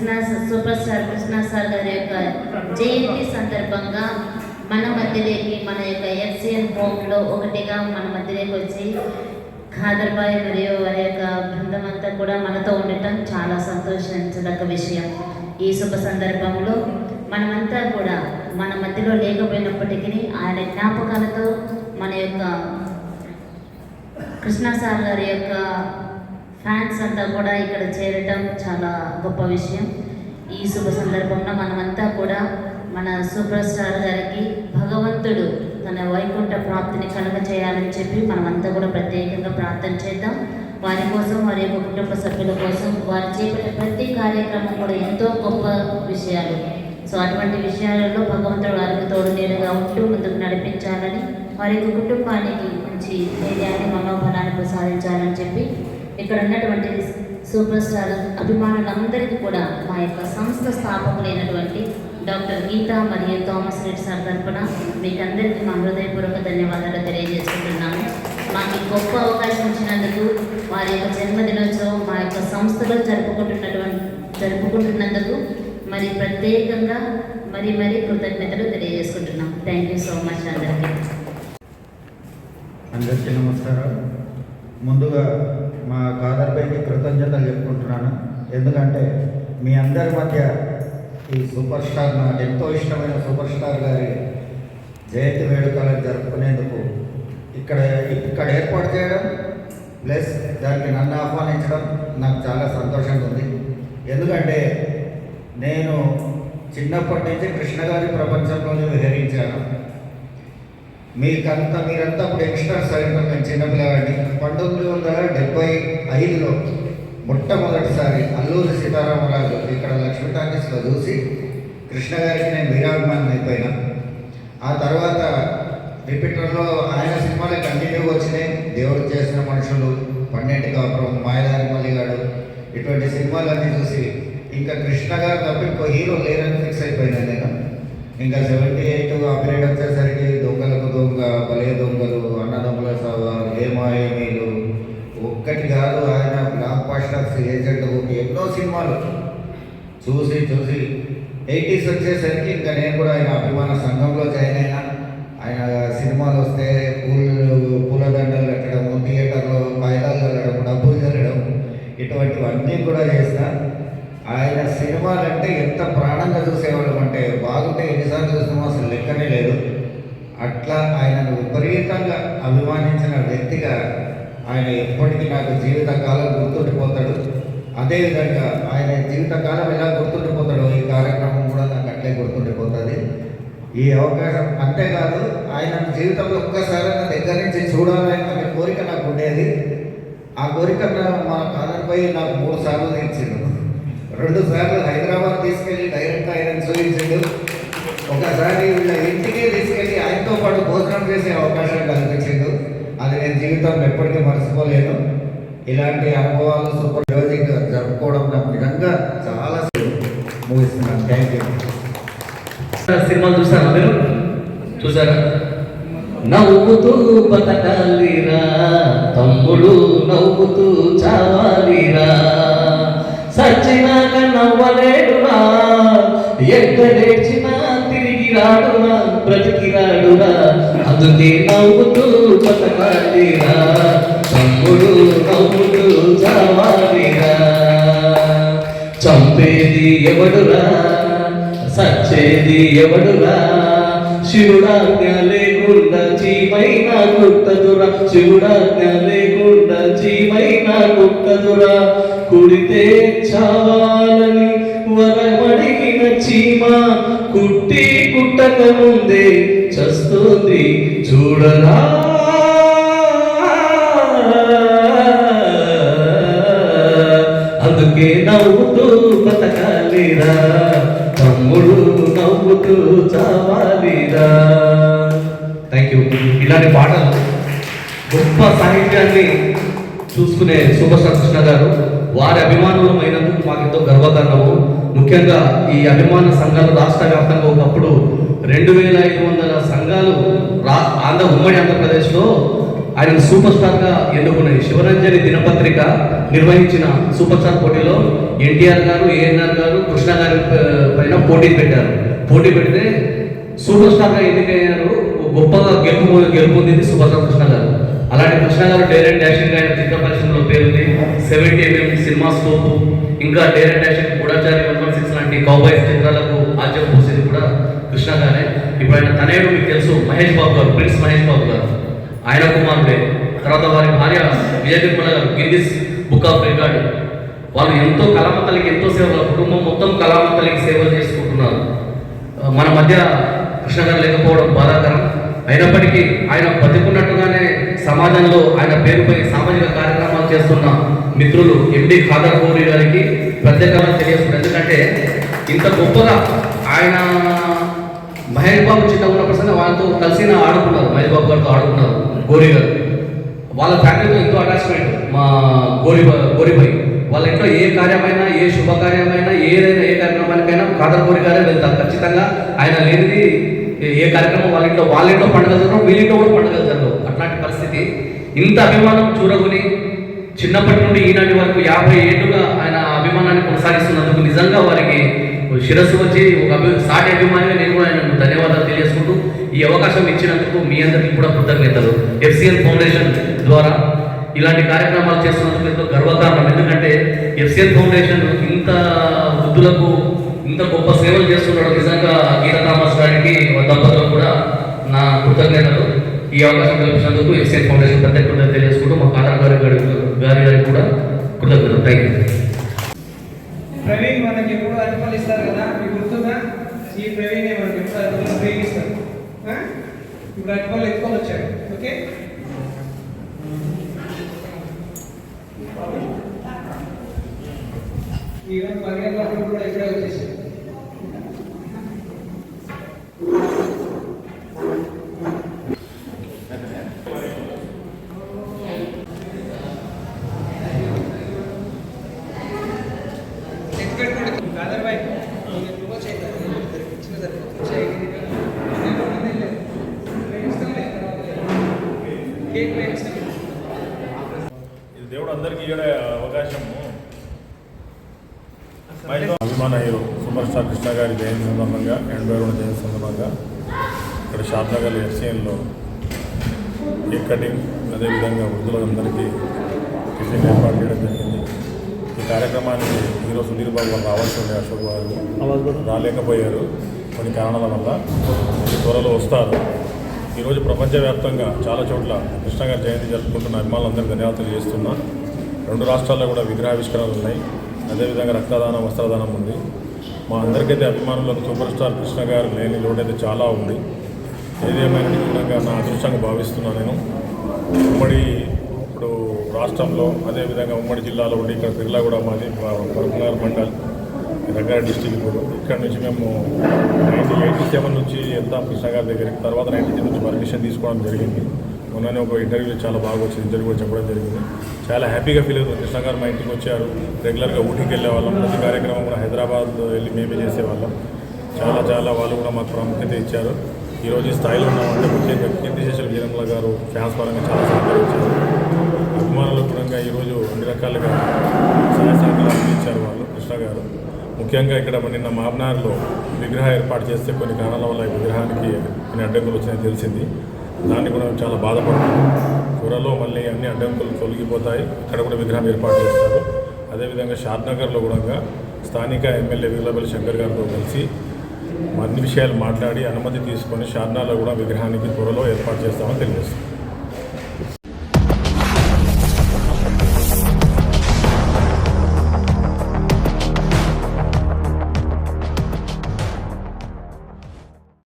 Krishna super star Krishna sir గారి యొక్క జయంతి సందర్భంగా మన మధ్యలోకి మన యొక్క ఎఫ్సిఎన్ హోమ్లో ఒకటిగా మన మధ్యలోకి వచ్చి ఖాదర్బాయ్ మరియు వారి యొక్క బృందం అంతా కూడా మనతో ఉండటం చాలా సంతోషించదగ్గ విషయం. ఈ శుభ సందర్భంలో మనమంతా కూడా మన మధ్యలో లేకపోయినప్పటికీ ఆయన జ్ఞాపకాలతో మన యొక్క కృష్ణ సార్ గారి యొక్క ఫ్యాన్స్ అంతా కూడా ఇక్కడ చేరటం చాలా గొప్ప విషయం. ఈ శుభ సందర్భంలో మనమంతా కూడా మన సూపర్ స్టార్ గారికి భగవంతుడు తన వైకుంఠ ప్రాప్తిని కలుగ చేయాలని చెప్పి మనమంతా కూడా ప్రత్యేకంగా ప్రార్థన చేద్దాం. వారి కోసం వారి యొక్క కుటుంబ సభ్యుల కోసం వారు చేపట్టే ప్రతి కార్యక్రమం కూడా ఎంతో గొప్ప విషయాలు. సో అటువంటి విషయాలలో భగవంతుడు వారికి తోడు నేరుగా ఉంటూ ముందుకు నడిపించాలని వారి యొక్క కుటుంబానికి మంచి ధైర్యాన్ని మనోబలాన్ని ప్రసాదించాలని చెప్పి ఇక్కడ ఉన్నటువంటి సూపర్ స్టార్ అభిమానులందరికీ కూడా మా యొక్క సంస్థ స్థాపకులైనటువంటి డాక్టర్ గీత మరియు థామస్ రెడ్డి సార్ తరపున మీకందరికీ మా హృదయపూర్వక ధన్యవాదాలు తెలియజేసుకుంటున్నాము మాకు గొప్ప అవకాశం ఇచ్చినందుకు వారి యొక్క జన్మదినోత్సవం మా యొక్క సంస్థలో జరుపుకుంటున్నటువంటి జరుపుకుంటున్నందుకు మరి ప్రత్యేకంగా మరి మరి కృతజ్ఞతలు తెలియజేసుకుంటున్నాం. థ్యాంక్ యూ సో మచ్ అందరికీ. అందరికీ నమస్కారం ముందుగా మా కాదర్పైకి కృతజ్ఞతలు చెప్పుకుంటున్నాను. ఎందుకంటే మీ అందరి మధ్య ఈ సూపర్ స్టార్ నాకు ఎంతో ఇష్టమైన సూపర్ స్టార్ గారి జయంతి వేడుకలను జరుపుకునేందుకు ఇక్కడ ఇక్కడ ఏర్పాటు చేయడం ప్లస్ దానికి నన్ను ఆహ్వానించడం నాకు చాలా సంతోషంగా ఉంది. ఎందుకంటే నేను చిన్నప్పటి నుంచి కృష్ణ గారి ప్రపంచంలోనే విహరించాను. మీకంతా మీరంతా ఇప్పుడు యంగ్స్టర్స్ అయిన నేను చిన్నపిల్లవాడిని పంతొమ్మిది వందల డెబ్బై ఐదులో మొట్టమొదటిసారి అల్లూరి సీతారామరాజు ఇక్కడ లక్ష్మీ టాకీస్లో చూసి కృష్ణ గారికి నేను వీరాభిమానం అయిపోయినా. ఆ తర్వాత రిపీటర్లో ఆయన సినిమాలే కంటిన్యూగా వచ్చినాయి. దేవుడు చేసిన మనుషులు పన్నెంటి కాపురం మాయదారి మల్లిగాడు. ఇటువంటి సినిమాలన్నీ చూసి ఇంకా కృష్ణ గారు తప్ప ఇంకో హీరో లేరని ఫిక్స్ అయిపోయినా నేను. ఇంకా సెవెంటీ ఎయిట్ ఆ పీరియడ్ ఎయిటీస్ వచ్చేసరికి ఇంకా నేను కూడా ఆయన అభిమాన సంఘంలో జాయిన్ అయినా. ఆయన సినిమాలు వస్తే పూలు పూలదండలు కట్టడము థియేటర్లో కాగితాలు వెళ్ళడము డబ్బులు చల్లడం ఇటువంటివన్నీ కూడా చేసిన ఆయన సినిమాలంటే ఎంత ప్రాణంగా చూసేవాళ్ళం అంటే బాగుంటే ఎన్నిసార్లు చూసినామో అసలు లెక్కనే లేదు. అట్లా ఆయనను విపరీతంగా అభిమానించిన వ్యక్తిగా ఆయన ఎప్పటికీ నాకు జీవితకాలం గుర్తుండిపోతాడు. అదేవిధంగా ఆయన జీవితకాలం ఎలా గుర్తుండిపోతాడో ఈ కార్యక్రమం కూడా నాకు అట్లే గుర్తుండిపోతుంది ఈ అవకాశం అంతేకాదు ఆయన జీవితంలో ఒక్కసారి నా దగ్గర నుంచి చూడాలని అనే కోరిక నాకు ఉండేది. ఆ కోరిక మా కాదర్పై నాకు మూడు సార్లు తీర్చిండు. రెండు సార్లు హైదరాబాద్ తీసుకెళ్ళి డైరెక్ట్ ఆయన చూపించిండు. ఒకసారి వీళ్ళ ఇంటికి తీసుకెళ్ళి ఆయనతో పాటు భోజనం చేసే అవకాశం కల్పించిండు. అది నేను జీవితంలో ఎప్పటికీ మర్చిపోలేను. ఇలాంటి అనుభవాలు సూపర్ రోజు జరుపుకోవడం నాకు నిజంగా చాలా ముగిస్తున్నాను. థ్యాంక్ యూ సినిమాలు చూసారా మీరు? చూసారా? నవ్వుతూ బతకాలిరా తమ్ముడు నవ్వుతూ చావాలిరా. సచ్చినాక నవ్వలేడురా ఎక్కడేచినా తిరిగి రాడురా బ్రతికి రాడురా అందుకే నవ్వుతూ బతకాలిరా తమ్ముడు నవ్వుతూ చావాలిరా. చంపేది ఎవడురా? సచ్చేది ఎవడురా? శివుడాజ్ఞ లేకుండా జీవైనా కుట్టదురా శివుడాజ్ఞ లేకుండా జీవైనా కుట్టదురా కుడితే చావాలని వరమడిగిన చీమ. కుట్టి కుట్టక ముందే చస్తుంది చూడరా. అందుకే నవ్వుతూ బతకాలిరా? తమ్ముడు నవ్వుతూ చావాలిరా. థ్యాంక్ యూ ఇలాంటి పాటలు గొప్ప సాహిత్యాన్ని చూసుకునే సూపర్ కృష్ణ గారు వారి అభిమానులం అయినందుకు మాకు ఎంతో గర్వకారణము. ముఖ్యంగా ఈ అభిమాన సంఘాలు రాష్ట్ర వ్యాప్తంగా ఒకప్పుడు రెండు వేల ఐదు వందల సంఘాలు రా ఆంధ్ర ఉమ్మడి ఆంధ్రప్రదేశ్లో ఆయన సూపర్ స్టార్గా ఎన్నుకున్నది శివరంజని దినపత్రిక నిర్వహించిన సూపర్ స్టార్ పోటీలో ఎన్టీఆర్ గారు ఏఎన్ఆర్ గారు కృష్ణ గారి పైన పోటీ పెట్టారు. పోటీ పెడితే సూపర్ స్టార్గా ఎన్నికయ్యారు. గొప్పగా గెలుపు గెలుపొందింది సూపర్ స్టార్ కృష్ణ గారు. అలాంటి కృష్ణ గారు డైరెక్ట్ డాషింగ్ ఆయన చిత్ర పరిశ్రమలో పేరుంది. Seventy MM cinema scope. ఇంకా direct dashing Goodachari one one six లాంటి కౌబాయ్స్ చిత్రాలకు ఆద్యం పోసేది కూడా కృష్ణ గారే. ఇప్పుడు ఆయన తనయుడు మీకు తెలుసు మహేష్ బాబు గారు ప్రిన్స్ మహేష్ బాబు గారు. ఆయన కుమారుడే తర్వాత వారి భార్య విజయ గారు గిన్నిస్ బుక్ ఆఫ్ రికార్డ్ వాళ్ళు ఎంతో కళామతలకి ఎంతో సేవ వాళ్ళ కుటుంబం మొత్తం కళామతలకి సేవలు చేసుకుంటున్నారు. మన మధ్య కృష్ణ గారు లేకపోవడం బాధాకరం. అయినప్పటికీ ఆయన బతికున్నట్టుగానే సమాజంలో ఆయన పేరుపై సామాజిక కార్యక్రమాలు చేస్తున్న మిత్రులు ఎండి ఖాదర్ గౌరి గారికి ప్రత్యేకంగా తెలియజేస్తున్నారు ఎందుకంటే ఇంత గొప్పగా ఆయన మహేష్ బాబు చిన్న ఉన్న సరే వాళ్ళతో కలిసి ఆడుకున్నారు మహేష్ బాబు గారితో ఆడుకున్నారు. గౌరీ గారు వాళ్ళ ఫ్యామిలీతో ఎంతో అటాచ్మెంట్ మా గోరి గోరిపై వాళ్ళ ఇంట్లో ఏ కార్యమైనా ఏ శుభకార్యమైనా ఏదైనా ఏ కార్యక్రమానికైనా కాదర్ గోరి గారే వెళ్తారు. ఖచ్చితంగా ఆయన లేనిది ఏ- కార్యక్రమం వాళ్ళ ఇంట్లో వాళ్ళ ఇంట్లో పండుగ జరగవు వీళ్ళ ఇంట్లో కూడా పండుగ జరగవు. అట్లాంటి పరిస్థితి ఇంత అభిమానం చూడకుని చిన్నప్పటి నుండి ఈనాటి వరకు యాభై ఏళ్ళుగా ఆయన అభిమానాన్ని కొనసాగిస్తున్నందుకు నిజంగా వారికి శిరస్సు వచ్చి ఒక అభి సాటి అభిమానిగా నేను కూడా ఆయనకు ధన్యవాదాలు తెలియజేసుకుంటూ ఈ అవకాశం ఇచ్చినందుకు మీ అందరికీ కూడా కృతజ్ఞతలు. ఎఫ్సిఎన్ ఫౌండేషన్ ద్వారా ఇలాంటి కార్యక్రమాలు చేస్తున్నందుకు ఎంతో గర్వకారణం. ఎందుకంటే ఎఫ్సిఎన్ ఫౌండేషన్ ఇంత వృద్ధులకు ఇంత గొప్ప సేవలు చేస్తున్నాడు. నిజంగా గీత థామస్ గారికి దంపతులకు కూడా నా కృతజ్ఞతలు. ఈ అవకాశం కల్పించినందుకు ఎఫ్సిఎల్ ఫౌండేషన్ ప్రత్యేక కృతజ్ఞతలు తెలియజేసుకుంటూ మా కాదర్ గారి గారి గారికి కూడా కృతజ్ఞతలు. థ్యాంక్ యూ ప్రవీణ్ మనకి ఎప్పుడు అనుమతిస్తారు కదా? మీకు గుర్తుందా? ఈ ప్రవీణ్ మనకి ఎప్పుడు అనుమతి ఉపయోగిస్తారు. ఇప్పుడు అటు అర్పణలు ఎక్కువ వచ్చాడు. ఓకే? ఈవెన్ పదిహేను కూడా ఇక్కడ ఇది దేవుడు అందరికీ ఇవ్వడే అవకాశము. అభిమాన హీరో సూపర్ స్టార్ కృష్ణ గారి జయంతి సందర్భంగా ఎనభై రెండు జయంతి సందర్భంగా ఇక్కడ షాద్నగర్ ఎఫ్సిఎన్లో కేక్ కటింగ్ అదేవిధంగా వృద్ధులందరికీ టిఫిన్ ఏర్పాటు చేయడం జరిగింది. ఈ కార్యక్రమానికి హీరో సుధీర్ బాబు గారు రావాల్సి ఉండే అశోక్ బాబు రాలేకపోయారు. కొన్ని కారణాల వల్ల త్వరలో వస్తారు. ఈరోజు ప్రపంచవ్యాప్తంగా చాలా చోట్ల కృష్ణగారి జయంతి జరుపుకుంటున్న అభిమానులందరికీ ధన్యవాదాలు చేస్తున్నా రెండు రాష్ట్రాల్లో కూడా విగ్రహావిష్కరణలు ఉన్నాయి. అదేవిధంగా రక్తదానం వస్త్రదానం ఉంది. మా అందరికైతే అభిమానులకు సూపర్ స్టార్ కృష్ణ గారు లేని లోటైతే చాలా ఉంది. ఏదేమైనా కూడా నా అదృష్టంగా భావిస్తున్నాను నేను. ఉమ్మడి ఇప్పుడు రాష్ట్రంలో అదేవిధంగా ఉమ్మడి జిల్లాలో ఉండి ఇక్కడ బిర్లా కూడా మాది పరమనగర్ మండల్. రంగారెడ్డి డిస్టిక్ ఇప్పుడు ఇక్కడ నుంచి మేము నైన్టీ ఎయిటీ సెవెన్ నుంచి వెళ్తాం కృష్ణగారి దగ్గరికి తర్వాత నైన్టీ త్రీ నుంచి పర్మిషన్ తీసుకోవడం జరిగింది. మొన్ననే ఒక ఇంటర్వ్యూ చాలా బాగా వచ్చింది. ఇంటర్వ్యూ కూడా చెప్పడం జరిగింది. చాలా హ్యాపీగా ఫీల్ అవుతుంది. కృష్ణ గారు మా ఇంటికి వచ్చారు. రెగ్యులర్గా ఊటీకి వెళ్ళే వాళ్ళం. ప్రతి కార్యక్రమం కూడా హైదరాబాద్ వెళ్ళి మేమే చేసేవాళ్ళం చాలా చాలా వాళ్ళు కూడా మాకు ప్రాముఖ్యత ఇచ్చారు. ఈరోజు ఈ స్థాయిలో ఉన్నామంటే ముఖ్యంగా కీర్తిశేషుల వీరమ్మల గారు ఫ్యాన్స్ పరంగా చాలా సహకరించారు. అభిమానుల కూడా ఈరోజు అన్ని రకాలుగా ముఖ్యంగా ఇక్కడ నిన్న మాబ్నార్లో విగ్రహ ఏర్పాటు చేస్తే కొన్ని కారణాల వల్ల ఈ విగ్రహానికి కొన్ని అడ్డంకులు వచ్చినాయని తెలిసింది. దాన్ని కూడా మేము చాలా బాధపడుతున్నాం. కూరలో మళ్ళీ అన్ని అడ్డంకులు తొలగిపోతాయి. అక్కడ కూడా విగ్రహం ఏర్పాటు చేస్తారు. అదేవిధంగా షాద్నగర్లో కూడా స్థానిక ఎమ్మెల్యే వీలబల్ శంకర్ గారితో కలిసి అన్ని విషయాలు మాట్లాడి అనుమతి తీసుకొని షార్నాలో కూడా విగ్రహానికి త్వరలో ఏర్పాటు చేస్తామని తెలియజేస్తుంది